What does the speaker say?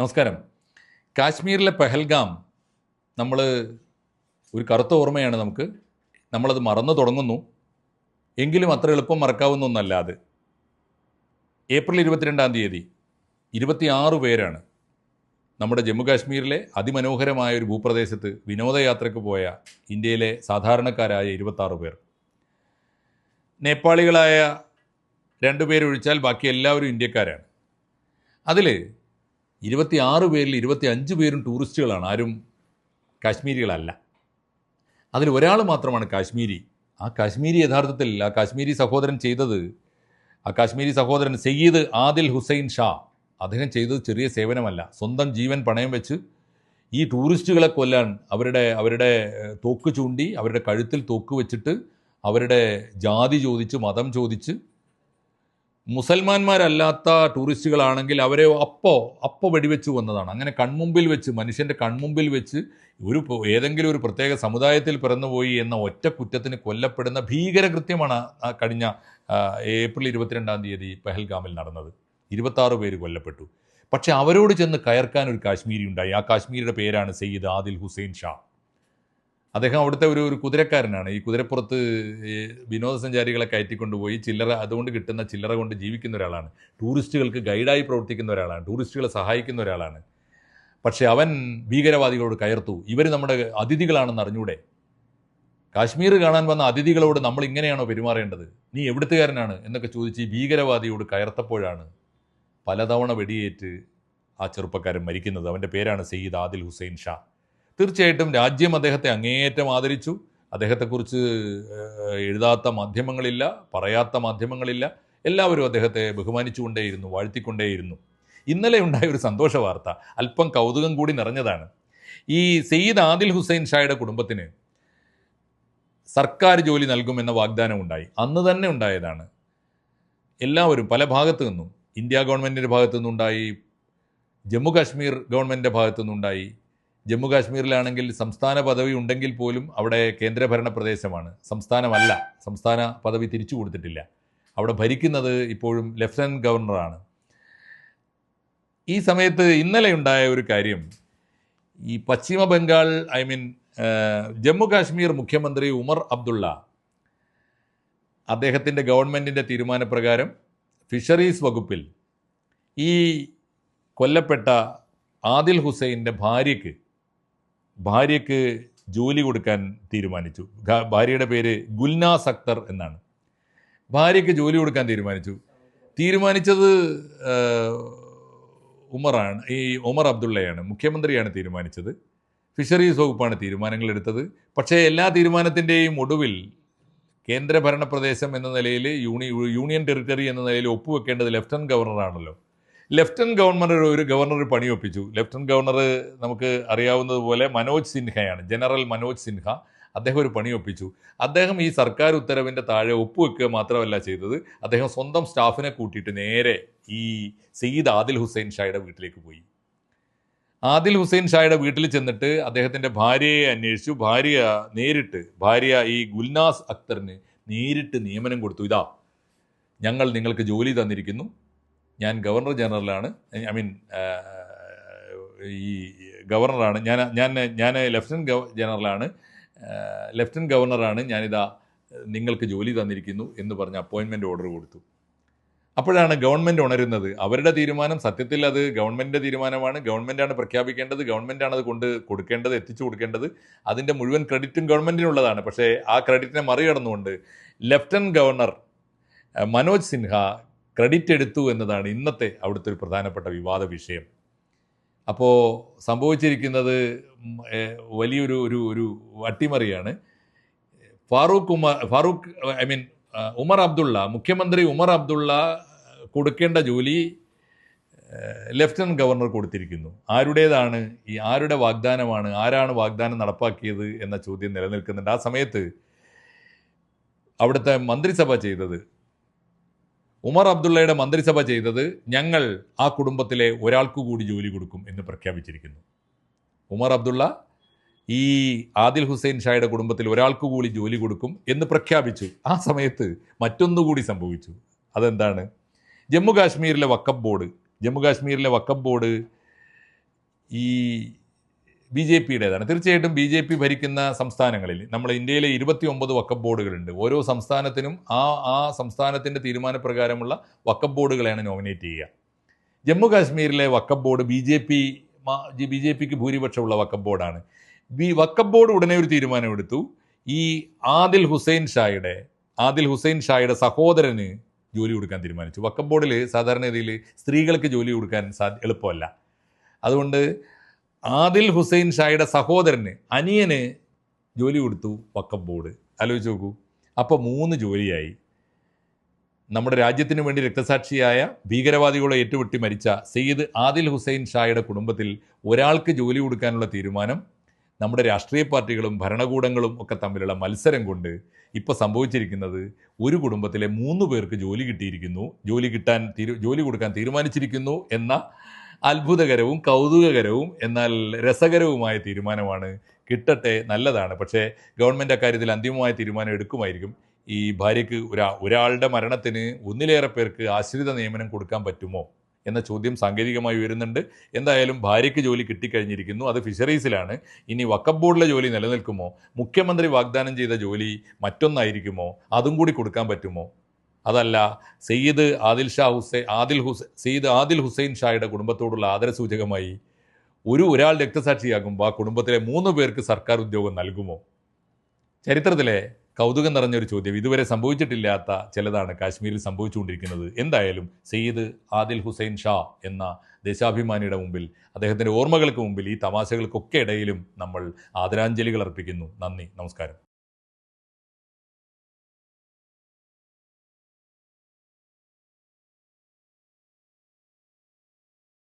നമസ്കാരം. കാശ്മീരിലെ പെഹൽഗാം നമ്മൾ ഒരു കറുത്ത ഓർമ്മയാണ് നമുക്ക്. നമ്മളത് മറന്നു തുടങ്ങുന്നു. എങ്കിലും അത്ര എളുപ്പം മറക്കാവുന്ന ഒന്നല്ല അത്. ഏപ്രിൽ ഇരുപത്തിരണ്ടാം തീയതി ഇരുപത്തിയാറ് പേരാണ് നമ്മുടെ ജമ്മു കാശ്മീരിലെ അതിമനോഹരമായ ഒരു ഭൂപ്രദേശത്ത് വിനോദയാത്രയ്ക്ക് പോയ ഇന്ത്യയിലെ സാധാരണക്കാരായ ഇരുപത്താറ് പേർ. നേപ്പാളികളായ രണ്ടുപേരൊഴിച്ചാൽ ബാക്കി എല്ലാവരും ഇന്ത്യക്കാരാണ്. അതിൽ ഇരുപത്തിയാറ് പേരിൽ ഇരുപത്തി അഞ്ച് പേരും ടൂറിസ്റ്റുകളാണ്. ആരും കാശ്മീരികളല്ല. അതിൽ ഒരാൾ മാത്രമാണ് കാശ്മീരി. ആ കാശ്മീരി യഥാർത്ഥത്തിൽ ആ കാശ്മീരി സഹോദരൻ ചെയ്തത് ആ കാശ്മീരി സഹോദരൻ സയ്യിദ് ആദിൽ ഹുസൈൻ ഷാ. അദ്ദേഹം ചെയ്തത് ചെറിയ സേവനമല്ല. സ്വന്തം ജീവൻ പണയം വെച്ച് ഈ ടൂറിസ്റ്റുകളെ കൊല്ലാൻ അവരുടെ അവരുടെ തോക്ക് ചൂണ്ടി അവരുടെ കഴുത്തിൽ തോക്ക് വെച്ചിട്ട് അവരുടെ ജാതി ചോദിച്ച് മതം ചോദിച്ച് മുസൽമാന്മാരല്ലാത്ത ടൂറിസ്റ്റുകളാണെങ്കിൽ അവരെ അപ്പോൾ അപ്പോൾ വെടിവെച്ച് വന്നതാണ്. അങ്ങനെ കൺമുമ്പിൽ വെച്ച് മനുഷ്യന്റെ കൺമുമ്പിൽ വെച്ച് ഒരു ഏതെങ്കിലും ഒരു പ്രത്യേക സമുദായത്തിൽ പിറന്നുപോയി എന്ന ഒറ്റ കുറ്റത്തിന് കൊല്ലപ്പെടുന്ന ഭീകരകൃത്യമാണ് കഴിഞ്ഞ ഏപ്രിൽ ഇരുപത്തിരണ്ടാം തീയതി പെഹൽഗാമിൽ നടന്നത്. ഇരുപത്താറ് പേര് കൊല്ലപ്പെട്ടു. പക്ഷേ അവരോട് ചെന്ന് കയർക്കാൻ ഒരു കാശ്മീരി ഉണ്ടായി ആ കാശ്മീരിയുടെ പേരാണ് സയ്യിദ് ആദിൽ ഹുസൈൻ ഷാ. അദ്ദേഹം അവിടുത്തെ ഒരു ഒരു കുതിരക്കാരനാണ്. ഈ കുതിരപ്പുറത്ത് വിനോദസഞ്ചാരികളെ കയറ്റിക്കൊണ്ടുപോയി ചില്ലറ അതുകൊണ്ട് കിട്ടുന്ന ചില്ലറ കൊണ്ട് ജീവിക്കുന്ന ഒരാളാണ്. ടൂറിസ്റ്റുകൾക്ക് ഗൈഡായി പ്രവർത്തിക്കുന്ന ഒരാളാണ്. ടൂറിസ്റ്റുകളെ സഹായിക്കുന്ന ഒരാളാണ്. പക്ഷേ അവൻ ഭീകരവാദികളോട് കയർത്തു. ഇവർ നമ്മുടെ അതിഥികളാണെന്ന് അറിഞ്ഞൂടെ? കാശ്മീർ കാണാൻ വന്ന അതിഥികളോട് നമ്മൾ ഇങ്ങനെയാണോ പെരുമാറേണ്ടത്? നീ എവിടുത്തുകാരനാണ്? എന്നൊക്കെ ചോദിച്ച് ഈ ഭീകരവാദിയോട് കയർത്തപ്പോഴാണ് പലതവണ വെടിയേറ്റ് ആ ചെറുപ്പക്കാരൻ മരിക്കുന്നത്. അവന്റെ പേരാണ് സയ്യിദ് ആദിൽ ഹുസൈൻ ഷാ. തീർച്ചയായിട്ടും രാജ്യം അദ്ദേഹത്തെ അങ്ങേയറ്റം ആദരിച്ചു. അദ്ദേഹത്തെക്കുറിച്ച് എഴുതാത്ത മാധ്യമങ്ങളില്ല പറയാത്ത മാധ്യമങ്ങളില്ല. എല്ലാവരും അദ്ദേഹത്തെ ബഹുമാനിച്ചുകൊണ്ടേയിരുന്നു വാഴ്ത്തിക്കൊണ്ടേയിരുന്നു. ഇന്നലെ ഉണ്ടായ ഒരു സന്തോഷ വാർത്ത അല്പം കൗതുകം കൂടി നിറഞ്ഞതാണ്. ഈ സെയ്ദ് ആദിൽ ഹുസൈൻ ഷായുടെ കുടുംബത്തിന് സർക്കാർ ജോലി നൽകുമെന്ന വാഗ്ദാനം ഉണ്ടായി. അന്ന് തന്നെ ഉണ്ടായതാണ്. എല്ലാവരും പല ഭാഗത്തു നിന്നും ഇന്ത്യ ഗവൺമെന്റിന്റെ ഭാഗത്തു നിന്നുണ്ടായി ജമ്മു കാശ്മീർ ഗവൺമെന്റിന്റെ ഭാഗത്തു നിന്നുണ്ടായി ജമ്മു കാശ്മീരിലാണെങ്കിൽ സംസ്ഥാന പദവി ഉണ്ടെങ്കിൽ പോലും അവിടെ കേന്ദ്രഭരണ പ്രദേശമാണ്. സംസ്ഥാനമല്ല. സംസ്ഥാന പദവി തിരിച്ചു കൊടുത്തിട്ടില്ല. അവിടെ ഭരിക്കുന്നത് ഇപ്പോഴും ലഫ്റ്റനന്റ് ഗവർണറാണ്. ഈ സമയത്ത് ഇന്നലെ ഉണ്ടായ ഒരു കാര്യം ഈ പശ്ചിമ ബംഗാൾ ഐ മീൻ ജമ്മു കാശ്മീർ മുഖ്യമന്ത്രി ഉമർ അബ്ദുള്ള അദ്ദേഹത്തിന്റെ ഗവൺമെന്റിന്റെ തീരുമാനപ്രകാരം ഫിഷറീസ് വകുപ്പിൽ ഈ കൊല്ലപ്പെട്ട ആദിൽ ഹുസൈന്റെ ഭാര്യയ്ക്ക് ഭാര്യയ്ക്ക് ജോലി കൊടുക്കാൻ തീരുമാനിച്ചു. ഭാര്യയുടെ പേര് ഗുൽനാസ് അക്തർ എന്നാണ്. ഭാര്യയ്ക്ക് ജോലി കൊടുക്കാൻ തീരുമാനിച്ചു. തീരുമാനിച്ചത് ഉമറാണ് ഈ ഉമർ അബ്ദുള്ളയാണ്. മുഖ്യമന്ത്രിയാണ് തീരുമാനിച്ചത്. ഫിഷറീസ് വകുപ്പാണ് തീരുമാനങ്ങൾ എടുത്തത് പക്ഷേ എല്ലാ തീരുമാനത്തിന്റെയും ഒടുവിൽ കേന്ദ്രഭരണ പ്രദേശം എന്ന നിലയിൽ യൂണി യൂണിയൻ ടെറിട്ടറി എന്ന നിലയിൽ ഒപ്പുവെക്കേണ്ടത് ലെഫ്റ്റനന്റ് ഗവർണറാണല്ലോ. ലഫ്റ്റനന്റ് ഗവർണർ ഒരു ഗവർണർ പണിയൊപ്പിച്ചു. ലെഫ്റ്റനന്റ് ഗവർണർ നമുക്ക് അറിയാവുന്നതുപോലെ മനോജ് സിൻഹയാണ് ജനറൽ മനോജ് സിൻഹ. അദ്ദേഹം ഒരു പണിയൊപ്പിച്ചു. അദ്ദേഹം ഈ സർക്കാർ ഉത്തരവിന്റെ താഴെ ഒപ്പുവെക്കുക മാത്രമല്ല ചെയ്തത്. അദ്ദേഹം സ്വന്തം സ്റ്റാഫിനെ കൂട്ടിയിട്ട് നേരെ ഈ സയ്യിദ് ആദിൽ ഹുസൈൻ ഷായുടെ വീട്ടിലേക്ക് പോയി. ആദിൽ ഹുസൈൻ ഷായുടെ വീട്ടിൽ ചെന്നിട്ട് അദ്ദേഹത്തിന്റെ ഭാര്യയെ അന്വേഷിച്ചു. ഭാര്യ നേരിട്ട് ഭാര്യ ഈ ഗുൽനാസ് അക്തറിന് നേരിട്ട് നിയമനം കൊടുത്തു. ഇതാ ഞങ്ങൾ നിങ്ങൾക്ക് ജോലി തന്നിരിക്കുന്നു. ഞാൻ ഗവർണർ ജനറലാണ്. ഐ മീൻ ഈ ഗവർണറാണ്. ഞാൻ ഞാൻ ഞാൻ ലെഫ്റ്റനന്റ് ഗവ ജനറലാണ്. ലെഫ്റ്റനന്റ് ഗവർണറാണ് ഞാനിതാ നിങ്ങൾക്ക് ജോലി തന്നിരിക്കുന്നു എന്ന് പറഞ്ഞ് അപ്പോയിൻമെന്റ് ഓർഡർ കൊടുത്തു. അപ്പോഴാണ് ഗവൺമെന്റ് ഉണരുന്നത്. അവരുടെ തീരുമാനം സത്യത്തിൽ അത് ഗവൺമെന്റിന്റെ തീരുമാനമാണ്. ഗവൺമെന്റാണ് പ്രഖ്യാപിക്കേണ്ടത്. ഗവൺമെന്റാണ് അത് കൊണ്ട് കൊടുക്കേണ്ടത് എത്തിച്ചു കൊടുക്കേണ്ടത്. അതിന്റെ മുഴുവൻ ക്രെഡിറ്റും ഗവൺമെന്റിനുള്ളതാണ് പക്ഷേ ആ ക്രെഡിറ്റിനെ മറികടന്നുകൊണ്ട് lieutenant governor Manoj Sinha credit എടുത്തു എന്നതാണ് ഇന്നത്തെ അവിടുത്തെ ഒരു പ്രധാനപ്പെട്ട വിവാദ വിഷയം. അപ്പോൾ സംഭവിച്ചിരിക്കുന്നത് വലിയൊരു ഒരു ഒരു അട്ടിമറിയാണ്. ഫാറൂഖ് ഉമർ ഫാറൂഖ് ഐ മീൻ ഉമർ അബ്ദുള്ള മുഖ്യമന്ത്രി ഉമർ അബ്ദുള്ള കൊടുക്കേണ്ട ജോലി ലെഫ്റ്റനന്റ് ഗവർണർ കൊടുത്തിരിക്കുന്നു. ആരുടേതാണ് ഈ ആരുടെ വാഗ്ദാനമാണ് ആരാണ് വാഗ്ദാനം നടപ്പാക്കിയത് എന്ന ചോദ്യം നിലനിൽക്കുന്നുണ്ട്. ആ സമയത്ത് അവിടുത്തെ മന്ത്രിസഭ ചെയ്തത് ഉമർ അബ്ദുള്ളയുടെ മന്ത്രിസഭ ചെയ്തത് ഞങ്ങൾ ആ കുടുംബത്തിലെ ഒരാൾക്കു കൂടി ജോലി കൊടുക്കും എന്ന് പ്രഖ്യാപിച്ചിരിക്കുന്നു. ഉമർ അബ്ദുള്ള ഈ ആദിൽ ഹുസൈൻ ഷായുടെ കുടുംബത്തിൽ ഒരാൾക്കു കൂടി ജോലി കൊടുക്കും എന്ന് പ്രഖ്യാപിച്ചു. ആ സമയത്ത് മറ്റൊന്നുകൂടി സംഭവിച്ചു. അതെന്താണ്? ജമ്മു കാശ്മീരിലെ വക്കബ് ബോർഡ് ജമ്മു കാശ്മീരിലെ വക്കബ് ബോർഡ് ഈ ബി ജെ പിയുടേതാണ് തീർച്ചയായിട്ടും ബി ജെ പി ഭരിക്കുന്ന സംസ്ഥാനങ്ങളിൽ നമ്മൾ ഇന്ത്യയിലെ ഇരുപത്തി ഒമ്പത് വക്കപ്പ് ബോർഡുകളുണ്ട്. ഓരോ സംസ്ഥാനത്തിനും ആ ആ സംസ്ഥാനത്തിന്റെ തീരുമാനപ്രകാരമുള്ള വക്കപ്പ് ബോർഡുകളെയാണ് നോമിനേറ്റ് ചെയ്യുക. ജമ്മു കാശ്മീരിലെ Waqf board B J P B J പിക്ക് ഭൂരിപക്ഷമുള്ള വക്കപ്പ് ബോർഡാണ്. ബി വക്കപ്പ് ബോർഡ് ഉടനെ ഒരു തീരുമാനമെടുത്തു. ഈ ആദിൽ ഹുസൈൻ ഷായുടെ ആദിൽ ഹുസൈൻ ഷായുടെ സഹോദരന് ജോലി കൊടുക്കാൻ തീരുമാനിച്ചു. വക്കപ്പ് ബോർഡിൽ സാധാരണഗതിയിൽ സ്ത്രീകൾക്ക് ജോലി കൊടുക്കാൻ സാ എളുപ്പമല്ല. അതുകൊണ്ട് ആദിൽ ഹുസൈൻ ഷായുടെ സഹോദരന് അനിയന് ജോലി കൊടുത്തു വക്കം ബോർഡ് ആലോചിച്ച് നോക്കൂ. അപ്പോൾ മൂന്ന് ജോലിയായി. നമ്മുടെ രാജ്യത്തിനു വേണ്ടി രക്തസാക്ഷിയായ ഭീകരവാദികളെ ഏറ്റുവെട്ടി മരിച്ച സെയ്ദ് ആദിൽ ഹുസൈൻ ഷായുടെ കുടുംബത്തിൽ ഒരാൾക്ക് ജോലി കൊടുക്കാനുള്ള തീരുമാനം നമ്മുടെ രാഷ്ട്രീയ പാർട്ടികളും ഭരണകൂടങ്ങളും ഒക്കെ തമ്മിലുള്ള മത്സരം കൊണ്ട് ഇപ്പോൾ സംഭവിച്ചിരിക്കുന്നത് ഒരു കുടുംബത്തിലെ മൂന്ന് പേർക്ക് ജോലി കിട്ടിയിരിക്കുന്നു. ജോലി കിട്ടാൻ തീരു ജോലി കൊടുക്കാൻ തീരുമാനിച്ചിരിക്കുന്നു എന്ന അത്ഭുതകരവും കൗതുകകരവും എന്നാൽ രസകരവുമായ തീരുമാനമാണ്. കിട്ടട്ടെ നല്ലതാണ്. പക്ഷേ ഗവൺമെന്റ് അക്കാര്യത്തിൽ അന്തിമമായ തീരുമാനം എടുക്കുമായിരിക്കും. ഈ ഭാര്യയ്ക്ക് ഒരാ ഒരാളുടെ മരണത്തിന് ഒന്നിലേറെ പേർക്ക് ആശ്രിത നിയമനം കൊടുക്കാൻ പറ്റുമോ എന്ന ചോദ്യം സാങ്കേതികമായി ഉയരുന്നുണ്ട്. എന്തായാലും ഭാര്യയ്ക്ക് ജോലി കിട്ടിക്കഴിഞ്ഞിരിക്കുന്നു. അത് ഫിഷറീസിലാണ്. ഇനി വക്കപ്പ് ബോർഡിലെ ജോലി നിലനിൽക്കുമോ? മുഖ്യമന്ത്രി വാഗ്ദാനം ചെയ്ത ജോലി മറ്റൊന്നായിരിക്കുമോ? അതും കൂടി കൊടുക്കാൻ പറ്റുമോ? അതല്ല സയ്യിദ് ആദിൽ ഷാ ഹുസൈൻ ആദിൽ ഹുസൈൻ സയ്യിദ് ആദിൽ ഹുസൈൻ ഷായുടെ കുടുംബത്തോടുള്ള ആദരസൂചകമായി ഒരു ഒരാൾ രക്തസാക്ഷിയാകുമ്പോൾ ആ കുടുംബത്തിലെ മൂന്ന് പേർക്ക് സർക്കാർ ഉദ്യോഗം നൽകുമോ? ചരിത്രത്തിലെ കൗതുകം നിറഞ്ഞൊരു ചോദ്യം. ഇതുവരെ സംഭവിച്ചിട്ടില്ലാത്ത ചിലതാണ് കാശ്മീരിൽ സംഭവിച്ചുകൊണ്ടിരിക്കുന്നത്. എന്തായാലും സയ്യിദ് ആദിൽ ഹുസൈൻ ഷാ എന്ന ദേശാഭിമാനിയുടെ മുമ്പിൽ അദ്ദേഹത്തിന്റെ ഓർമ്മകൾക്ക് മുമ്പിൽ ഈ തമാശകൾക്കൊക്കെ ഇടയിലും നമ്മൾ ആദരാഞ്ജലികൾ അർപ്പിക്കുന്നു. നന്ദി. നമസ്കാരം.